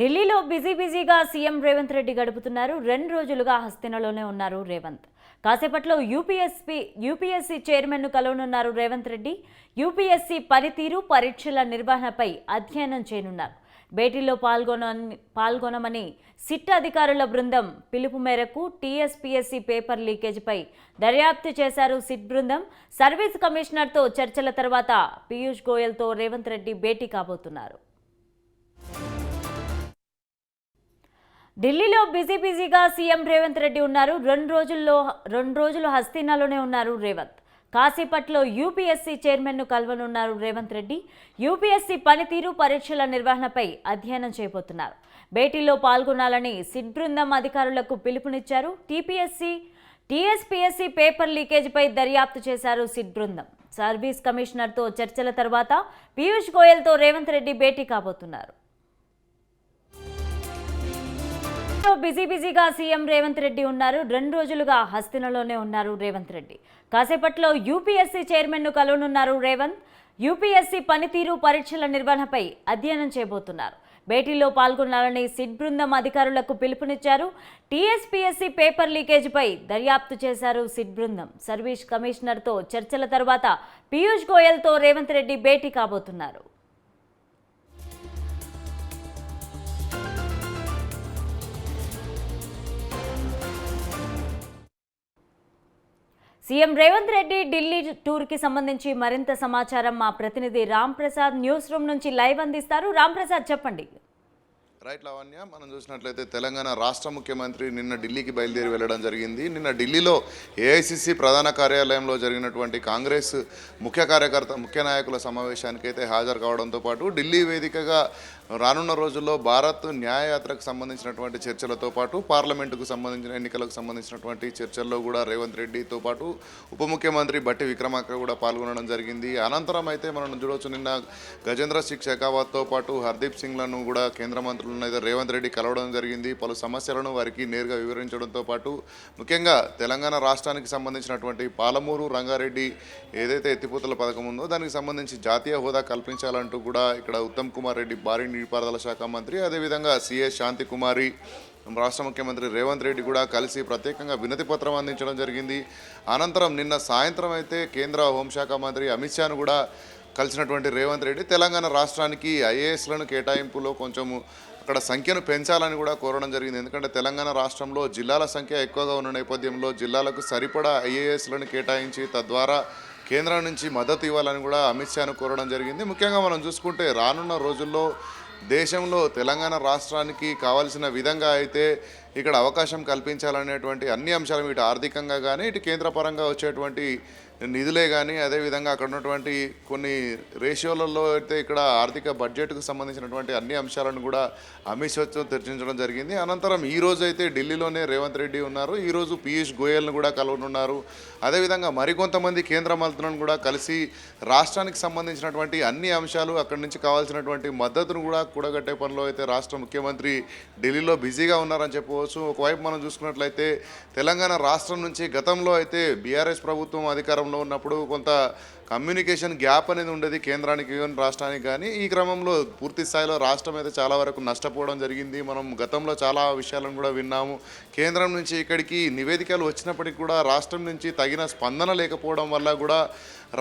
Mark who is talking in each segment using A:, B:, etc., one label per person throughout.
A: ఢిల్లీలో బిజీ బిజీగా సీఎం రేవంత్ రెడ్డి గడుపుతున్నారు. రెండు రోజులుగా హస్తినలోనే ఉన్నారు రేవంత్. కాసేపట్లో యూపీఎస్పీ యూపీఎస్సీ చైర్మన్ను కలవనున్నారు రేవంత్ రెడ్డి. యూపీఎస్సీ పనితీరు పరీక్షల నిర్వహణపై అధ్యయనం చేయనున్నారు. భేటీలో పాల్గొన పాల్గొనమని సిట్ అధికారుల బృందం పిలుపు మేరకు టీఎస్పీఎస్సీ పేపర్ లీకేజీపై దర్యాప్తు చేశారు సిట్ బృందం. సర్వీస్ కమిషనర్తో చర్చల తర్వాత పీయూష్ గోయల్తో రేవంత్ రెడ్డి భేటీ కాబోతున్నారు. ఢిల్లీలో బిజీ బిజీగా సీఎం రేవంత్ రెడ్డి ఉన్నారు. రెండు రోజుల్లో రెండు రోజులు హస్తీనాలోనే ఉన్నారు రేవంత్. కాసేపట్లో యూపీఎస్సీ చైర్మన్ను కలవనున్నారు రేవంత్ రెడ్డి. యూపీఎస్సీ పనితీరు పరీక్షల నిర్వహణపై అధ్యయనం చేయబోతున్నారు. భేటీలో పాల్గొనాలని సిట్ బృందం అధికారులకు పిలుపునిచ్చారు. టీపీఎస్సీ టీఎస్పీఎస్సీ పేపర్ లీకేజీపై దర్యాప్తు చేశారు సిట్ బృందం సర్వీస్ కమిషనర్తో చర్చల తర్వాత పీయూష్ గోయల్తో రేవంత్ రెడ్డి భేటీ కాబోతున్నారు. లో బిజీ బిజీగా సీఎం రేవంత్ రెడ్డి ఉన్నారు. రెండు రోజులుగా హస్తినలోనే ఉన్నారు రేవంత్ రెడ్డి. కాసేపట్లో యూపీఎస్సీ చైర్మన్ను కలవనున్నారు రేవంత్. యూపీఎస్సీ పనితీరు పరీక్షల నిర్వహణపై అధ్యయనం చేయబోతున్నారు. భేటీలో పాల్గొనాలని సిడ్ బృందం అధికారులకు పిలుపునిచ్చారు. టీఎస్పీఎస్సీ పేపర్ లీకేజీపై దర్యాప్తు చేశారు సిడ్ బృందం. సర్వీస్ కమిషనర్తో చర్చల తర్వాత పీయూష్ గోయల్తో రేవంత్ రెడ్డి భేటీ కాబోతున్నారు. సీఎం రేవంత్ రెడ్డి ఢిల్లీ టూర్కి సంబంధించి మరింత సమాచారం మా ప్రతినిధి రామ్ ప్రసాద్ న్యూస్ రూమ్ నుంచి లైవ్ అందిస్తారు. రామ్ ప్రసాద్ చెప్పండి.
B: రైట్ లావణ్య మనం చూసినట్లయితే తెలంగాణ రాష్ట్ర ముఖ్యమంత్రి నిన్న ఢిల్లీకి బయలుదేరి వెళ్ళడం జరిగింది. నిన్న ఢిల్లీలో ఏఐసిసి ప్రధాన కార్యాలయంలో జరిగినటువంటి కాంగ్రెస్ ముఖ్య కార్యకర్త ముఖ్య నాయకుల సమావేశానికి అయితే హాజరు కావడంతో పాటు ఢిల్లీ వేదికగా రానున్న రోజుల్లో భారత్ న్యాయయాత్రకు సంబంధించినటువంటి చర్చలతో పాటు పార్లమెంటుకు సంబంధించిన ఎన్నికలకు సంబంధించినటువంటి చర్చల్లో కూడా రేవంత్ రెడ్డితో పాటు ఉప ముఖ్యమంత్రి బట్టి విక్రమార్క కూడా పాల్గొనడం జరిగింది. అనంతరం అయితే మనం చూడవచ్చు నిన్న గజేంద్ర సింగ్ షెకావత్తో పాటు హర్దీప్ సింగ్లను కూడా కేంద్ర మంత్రులను అయితే రేవంత్ రెడ్డి కలవడం జరిగింది. పలు సమస్యలను వారికి నేరుగా వివరించడంతో పాటు ముఖ్యంగా తెలంగాణ రాష్ట్రానికి సంబంధించినటువంటి పాలమూరు రంగారెడ్డి ఏదైతే ఎత్తిపోతల పథకం ఉందో దానికి సంబంధించి జాతీయ హోదా కల్పించాలంటూ కూడా ఇక్కడ ఉత్తమ్ కుమార్ రెడ్డి భారీ నీటిపారుదల శాఖ మంత్రి అదేవిధంగా సిఎస్ శాంతి కుమారి రాష్ట్ర ముఖ్యమంత్రి రేవంత్ రెడ్డి కూడా కలిసి ప్రత్యేకంగా వినతి పత్రం అందించడం జరిగింది. అనంతరం నిన్న సాయంత్రం అయితే కేంద్ర హోంశాఖ మంత్రి అమిత్ షాను కూడా కలిసినటువంటి రేవంత్ రెడ్డి తెలంగాణ రాష్ట్రానికి ఐఏఎస్లను కేటాయింపులో కొంచెము అక్కడ సంఖ్యను పెంచాలని కూడా కోరడం జరిగింది. ఎందుకంటే తెలంగాణ రాష్ట్రంలో జిల్లాల సంఖ్య ఎక్కువగా ఉన్న నేపథ్యంలో జిల్లాలకు సరిపడా ఐఏఎస్లను కేటాయించి తద్వారా కేంద్రం నుంచి మద్దతు ఇవ్వాలని కూడా అమిత్ షాను కోరడం జరిగింది. ముఖ్యంగా మనం చూసుకుంటే రానున్న రోజుల్లో దేశంలో తెలంగాణ రాష్ట్రానికి కావాల్సిన విధంగా అయితే ఇక్కడ అవకాశం కల్పించాలనేటువంటి అన్ని అంశాలు ఇటు ఆర్థికంగా కానీ ఇటు కేంద్ర పరంగా వచ్చేటువంటి నిధులే కానీ అదేవిధంగా అక్కడ ఉన్నటువంటి కొన్ని రేషియోలలో అయితే ఇక్కడ ఆర్థిక బడ్జెట్కు సంబంధించినటువంటి అన్ని అంశాలను కూడా అమిత్ షాతో చర్చించడం జరిగింది. అనంతరం ఈ రోజు అయితే ఢిల్లీలోనే రేవంత్ రెడ్డి ఉన్నారు. ఈరోజు పీయూష్ గోయల్ను కూడా కలవనున్నారు. అదేవిధంగా మరికొంతమంది కేంద్ర మంత్రులను కూడా కలిసి రాష్ట్రానికి సంబంధించినటువంటి అన్ని అంశాలు అక్కడి నుంచి కావాల్సినటువంటి మద్దతును కూడా కూడగట్టే పనిలో అయితే రాష్ట్ర ముఖ్యమంత్రి ఢిల్లీలో బిజీగా ఉన్నారని చెప్పవచ్చు. ఒకవైపు మనం చూసుకున్నట్లయితే తెలంగాణ రాష్ట్రం నుంచి గతంలో అయితే బీఆర్ఎస్ ప్రభుత్వం అధికారం అధికారంలో ఉన్నప్పుడు కొంత కమ్యూనికేషన్ గ్యాప్ అనేది ఉండేది కేంద్రానికి కానీ రాష్ట్రానికి కానీ ఈ క్రమంలో పూర్తి స్థాయిలో రాష్ట్రం అయితే చాలా వరకు నష్టపోవడం జరిగింది. మనం గతంలో చాలా విషయాలను కూడా విన్నాము. కేంద్రం నుంచి ఇక్కడికి నివేదికలు వచ్చినప్పటికీ కూడా రాష్ట్రం నుంచి తగిన స్పందన లేకపోవడం వల్ల కూడా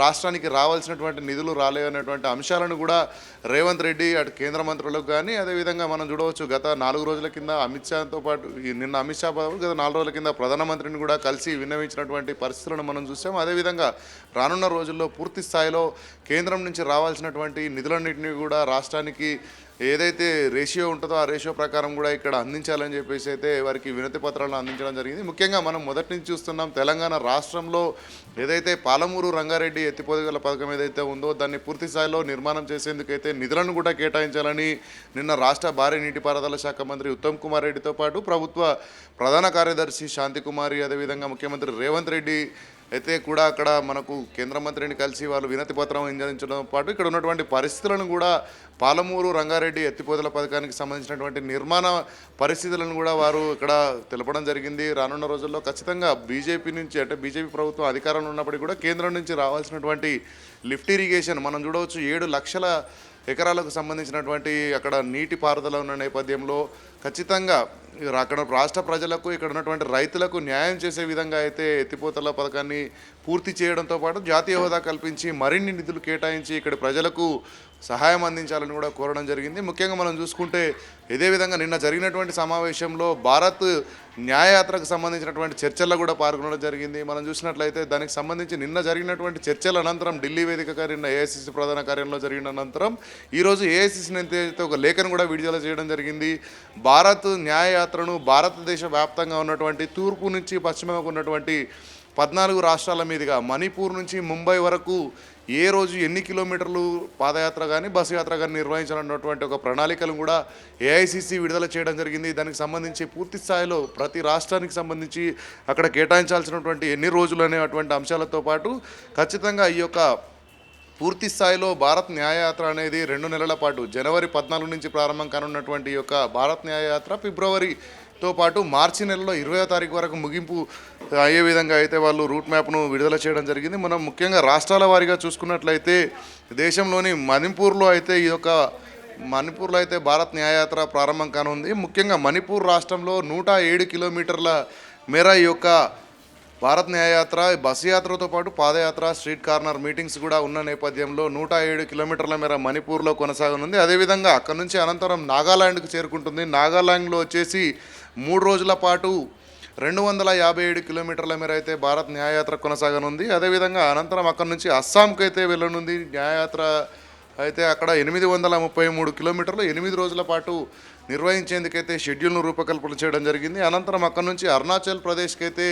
B: రాష్ట్రానికి రావాల్సినటువంటి నిధులు రాలేనటువంటి అంశాలను కూడా రేవంత్ రెడ్డి అటు కేంద్ర మంత్రులకు కానీ అదేవిధంగా మనం చూడవచ్చు గత నాలుగు రోజుల కింద అమిత్ షాతో పాటు నిన్న అమిత్ షా బాబు గత నాలుగు రోజుల కింద ప్రధానమంత్రిని కూడా కలిసి విన్నవించినటువంటి పరిస్థితులను మనం చూసాం అదేవిధంగా రానున్న రోజుల్లో పూర్తి స్థాయిలో కేంద్రం నుంచి రావాల్సినటువంటి నిధులన్నింటినీ కూడా రాష్ట్రానికి ఏదైతే రేషియో ఉంటుందో ఆ రేషియో ప్రకారం కూడా ఇక్కడ అందించాలని చెప్పేసి అయితే వారికి వినతి పత్రాలను అందించడం జరిగింది. ముఖ్యంగా మనం మొదటి నుంచి చూస్తున్నాం తెలంగాణ రాష్ట్రంలో ఏదైతే పాలమూరు రంగారెడ్డి ఎత్తిపోదగల పథకం ఏదైతే ఉందో దాన్ని పూర్తి స్థాయిలో నిర్మాణం చేసేందుకైతే నిధులను కూడా కేటాయించాలని నిన్న రాష్ట్ర భారీ నీటిపారుదల శాఖ మంత్రి ఉత్తమ్ కుమార్ రెడ్డితో పాటు ప్రభుత్వ ప్రధాన కార్యదర్శి శాంతికుమారి అదేవిధంగా ముఖ్యమంత్రి రేవంత్ రెడ్డి అయితే కూడా అక్కడ మనకు కేంద్ర మంత్రిని కలిసి వాళ్ళు వినతి పత్రం అందించడం పాటు ఇక్కడ ఉన్నటువంటి పరిస్థితులను కూడా పాలమూరు రంగారెడ్డి ఎత్తిపోతల పథకానికి సంబంధించినటువంటి నిర్మాణ పరిస్థితులను కూడా వారు ఇక్కడ తెలపడం జరిగింది. రానున్న రోజుల్లో ఖచ్చితంగా బీజేపీ నుంచి అంటే బీజేపీ ప్రభుత్వం అధికారంలో ఉన్నప్పటికీ కూడా కేంద్రం నుంచి రావాల్సినటువంటి లిఫ్ట్ ఇరిగేషన్ మనం చూడవచ్చు. ఏడు లక్షల ఎకరాలకు సంబంధించినటువంటి అక్కడ నీటి పారుదల ఉన్న నేపథ్యంలో ఖచ్చితంగా అక్కడ రాష్ట్ర ప్రజలకు ఇక్కడ ఉన్నటువంటి రైతులకు న్యాయం చేసే విధంగా అయితే ఎత్తిపోతల పథకాన్ని పూర్తి చేయడంతో పాటు జాతీయ హోదా కల్పించి మరిన్ని నిధులు కేటాయించి ఇక్కడ ప్రజలకు సహాయం అందించాలని కూడా కోరడం జరిగింది. ముఖ్యంగా మనం చూసుకుంటే ఇదే విధంగా నిన్న జరిగినటువంటి సమావేశంలో భారత్ న్యాయయాత్రకు సంబంధించినటువంటి చర్చల్లో కూడా పాల్గొనడం జరిగింది. మనం చూసినట్లయితే దానికి సంబంధించి నిన్న జరిగినటువంటి చర్చల అనంతరం ఢిల్లీ వేదికగా నిన్న ఏఐసిసి ప్రధాన కార్యంలో జరిగిన అనంతరం ఈరోజు ఏఐసిసి అయితే ఒక లేఖను కూడా విడుదల చేయడం జరిగింది. భారత్ న్యాయయాత్రను భారతదేశ వ్యాప్తంగా ఉన్నటువంటి తూర్పు నుంచి పశ్చిమకు ఉన్నటువంటి పద్నాలుగు రాష్ట్రాల మీదుగా మణిపూర్ నుంచి ముంబై వరకు ఏ రోజు ఎన్ని కిలోమీటర్లు పాదయాత్ర కానీ బస్సు యాత్ర కానీ నిర్వహించాలన్నటువంటి ఒక ప్రణాళికలు కూడా ఏఐసిసి విడుదల చేయడం జరిగింది. దానికి సంబంధించి పూర్తి స్థాయిలో ప్రతి రాష్ట్రానికి సంబంధించి అక్కడ కేటాయించాల్సినటువంటి ఎన్ని రోజులు అనేటువంటి అంశాలతో పాటు ఖచ్చితంగా ఈ యొక్క పూర్తి స్థాయిలో భారత్ న్యాయయాత్ర అనేది రెండు నెలల పాటు జనవరి పద్నాలుగు నుంచి ప్రారంభం కానున్నటువంటి ఈ యొక్క భారత్ న్యాయయాత్ర ఫిబ్రవరి తో పాటు మార్చి నెలలో ఇరవై తారీఖు వరకు ముగింపు అయ్యే విధంగా అయితే వాళ్ళు రూట్ మ్యాప్ను విడుదల చేయడం జరిగింది. మనం ముఖ్యంగా రాష్ట్రాల వారీగా చూసుకున్నట్లయితే దేశంలోని మణిపూర్లో అయితే ఈ యొక్క మణిపూర్లో అయితే భారత్ న్యాయయాత్ర ప్రారంభం కానుంది. ముఖ్యంగా మణిపూర్ రాష్ట్రంలో నూట ఏడు కిలోమీటర్ల మేర ఈ యొక్క భారత్ న్యాయయాత్ర బస్సు యాత్రతో పాటు పాదయాత్ర స్ట్రీట్ కార్నర్ మీటింగ్స్ కూడా ఉన్న నేపథ్యంలో నూట ఏడు కిలోమీటర్ల మేర మణిపూర్లో కొనసాగనుంది. అదేవిధంగా అక్కడ నుంచి అనంతరం నాగాలాండ్కు చేరుకుంటుంది. నాగాలాండ్లో వచ్చేసి మూడు రోజుల పాటు రెండు వందల యాభై ఏడు కిలోమీటర్ల మేర అయితే భారత్ న్యాయయాత్ర కొనసాగనుంది. అదేవిధంగా అనంతరం అక్కడి నుంచి అస్సాంకి అయితే వెళ్ళనుంది. న్యాయయాత్ర అయితే అక్కడ ఎనిమిది వందల ముప్పై మూడు కిలోమీటర్లు ఎనిమిది రోజుల పాటు నిర్వహించేందుకైతే షెడ్యూల్ను రూపకల్పన చేయడం జరిగింది. అనంతరం అక్కడి నుంచి అరుణాచల్ ప్రదేశ్కి అయితే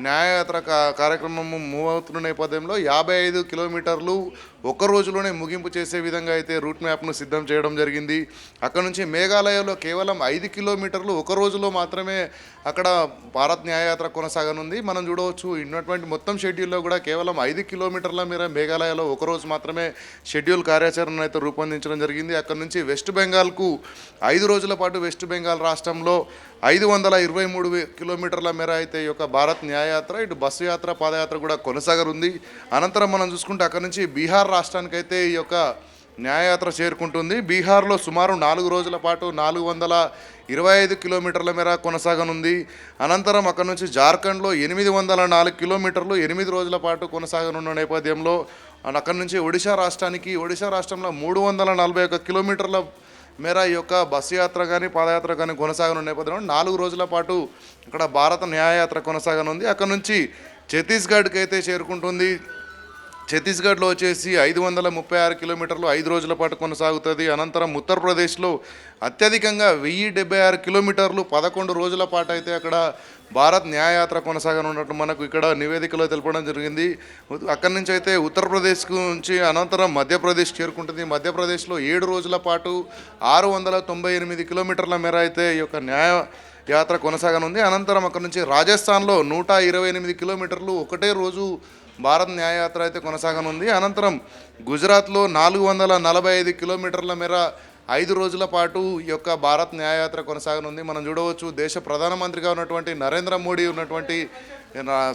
B: న్యాయయాత్ర కా- కార్యక్రమం మూవ్ అవుతున్న నేపథ్యంలో యాభై ఐదు కిలోమీటర్లు ఒక్క రోజులోనే ముగింపు చేసే విధంగా అయితే రూట్ మ్యాప్ను సిద్ధం చేయడం జరిగింది. అక్కడ నుంచి మేఘాలయలో కేవలం ఐదు కిలోమీటర్లు ఒక రోజులో మాత్రమే అక్కడ భారత్ న్యాయయాత్ర కొనసాగనుంది. మనం చూడవచ్చు ఉన్నటువంటి మొత్తం షెడ్యూల్లో కూడా కేవలం ఐదు కిలోమీటర్ల మేర మేఘాలయలో ఒక రోజు మాత్రమే షెడ్యూల్ కార్యాచరణ అయితే రూపొందించడం జరిగింది. అక్కడ నుంచి వెస్ట్ బెంగాల్కు ఐదు రోజుల పాటు వెస్ట్ బెంగాల్ రాష్ట్రంలో ఐదు వందల ఇరవై మూడు కిలోమీటర్ల మేర అయితే ఈ యొక్క భారత్ న్యాయయాత్ర ఇటు బస్సు యాత్ర పాదయాత్ర కూడా కొనసాగనుంది. అనంతరం మనం చూసుకుంటే అక్కడ నుంచి బీహార్ రాష్ట్రానికైతే ఈ యొక్క న్యాయయాత్ర చేరుకుంటుంది. బీహార్లో సుమారు నాలుగు రోజుల పాటు నాలుగు వందల ఇరవై ఐదు కిలోమీటర్ల మేర కొనసాగనుంది. అనంతరం అక్కడ నుంచి జార్ఖండ్లో ఎనిమిది వందల నాలుగు కిలోమీటర్లు ఎనిమిది రోజుల పాటు కొనసాగనున్న నేపథ్యంలో అండ్ అక్కడ నుంచి ఒడిశా రాష్ట్రానికి ఒడిశా రాష్ట్రంలో మూడు వందల నలభై ఒక కిలోమీటర్ల మేర ఈ యొక్క బస్సు యాత్ర కానీ పాదయాత్ర కానీ కొనసాగనున్న నేపథ్యంలో నాలుగు రోజుల పాటు ఇక్కడ భారత న్యాయయాత్ర కొనసాగనుంది. అక్కడ నుంచి ఛత్తీస్గఢ్కి అయితే చేరుకుంటుంది. ఛత్తీస్గఢ్లో వచ్చేసి ఐదు వందల ముప్పై ఆరు కిలోమీటర్లు ఐదు రోజుల పాటు కొనసాగుతుంది. అనంతరం ఉత్తరప్రదేశ్లో అత్యధికంగా వెయ్యి డెబ్బై ఆరు కిలోమీటర్లు పదకొండు రోజుల పాటు అయితే అక్కడ భారత్ న్యాయయాత్ర కొనసాగనున్నట్టు మనకు ఇక్కడ నివేదికలో తెలపడం జరిగింది. అక్కడి నుంచి అయితే ఉత్తరప్రదేశ్ నుంచి అనంతరం మధ్యప్రదేశ్ చేరుకుంటుంది. మధ్యప్రదేశ్లో ఏడు రోజుల పాటు ఆరు వందల తొంభై ఎనిమిది కిలోమీటర్ల మేర అయితే ఈ యొక్క న్యాయ యాత్ర కొనసాగనుంది. అనంతరం అక్కడ నుంచి రాజస్థాన్లో నూట ఇరవై ఎనిమిది కిలోమీటర్లు ఒకటే రోజు భారత్ న్యాయయాత్ర అయితే కొనసాగనుంది. అనంతరం గుజరాత్లో నాలుగు వందల నలభై ఐదు కిలోమీటర్ల మేర ఐదు రోజుల పాటు ఈ యొక్క భారత్ న్యాయయాత్ర కొనసాగనుంది. మనం చూడవచ్చు దేశ ప్రధానమంత్రిగా ఉన్నటువంటి నరేంద్ర మోడీ ఉన్నటువంటి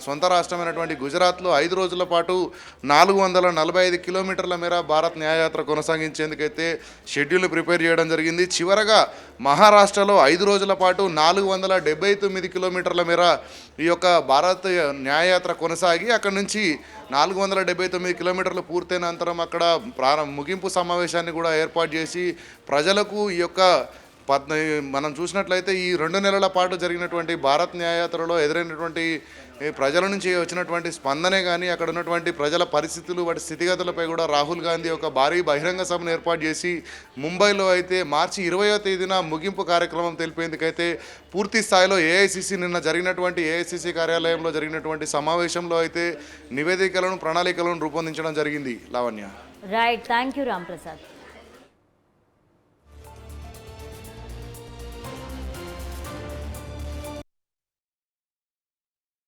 B: సొంత రాష్ట్రమైనటువంటి గుజరాత్లో ఐదు రోజుల పాటు నాలుగు వందల నలభై ఐదు కిలోమీటర్ల మేర భారత్ న్యాయయాత్ర కొనసాగించేందుకైతే షెడ్యూల్ ప్రిపేర్ చేయడం జరిగింది. చివరగా మహారాష్ట్రలో ఐదు రోజుల పాటు నాలుగు వందల డెబ్బై తొమ్మిది కిలోమీటర్ల మేర ఈ యొక్క భారత్ న్యాయయాత్ర కొనసాగి అక్కడ నుంచి నాలుగు వందల డెబ్బై తొమ్మిది కిలోమీటర్లు పూర్తయిన అనంతరం అక్కడ ప్రారంభ ముగింపు సమావేశాన్ని కూడా ఏర్పాటు చేసి ప్రజలకు ఈ యొక్క పద్ మనం చూసినట్లయితే ఈ రెండు నెలల పాటు జరిగినటువంటి భారత్ న్యాయయాత్రలో ఎదురైనటువంటి ప్రజల నుంచి వచ్చినటువంటి స్పందనే కానీ అక్కడ ఉన్నటువంటి ప్రజల పరిస్థితులు వాటి స్థితిగతులపై కూడా రాహుల్ గాంధీ ఒక భారీ బహిరంగ సభను ఏర్పాటు చేసి ముంబైలో అయితే మార్చి ఇరవయో తేదీన ముగింపు కార్యక్రమం తెలిపేందుకైతే పూర్తి స్థాయిలో ఏఐసిసి నిన్న జరిగినటువంటి ఏఐసిసి కార్యాలయంలో జరిగినటువంటి సమావేశంలో అయితే నివేదికలను ప్రణాళికలను రూపొందించడం జరిగింది. Lavanya.
A: Right thank you Ram Prasad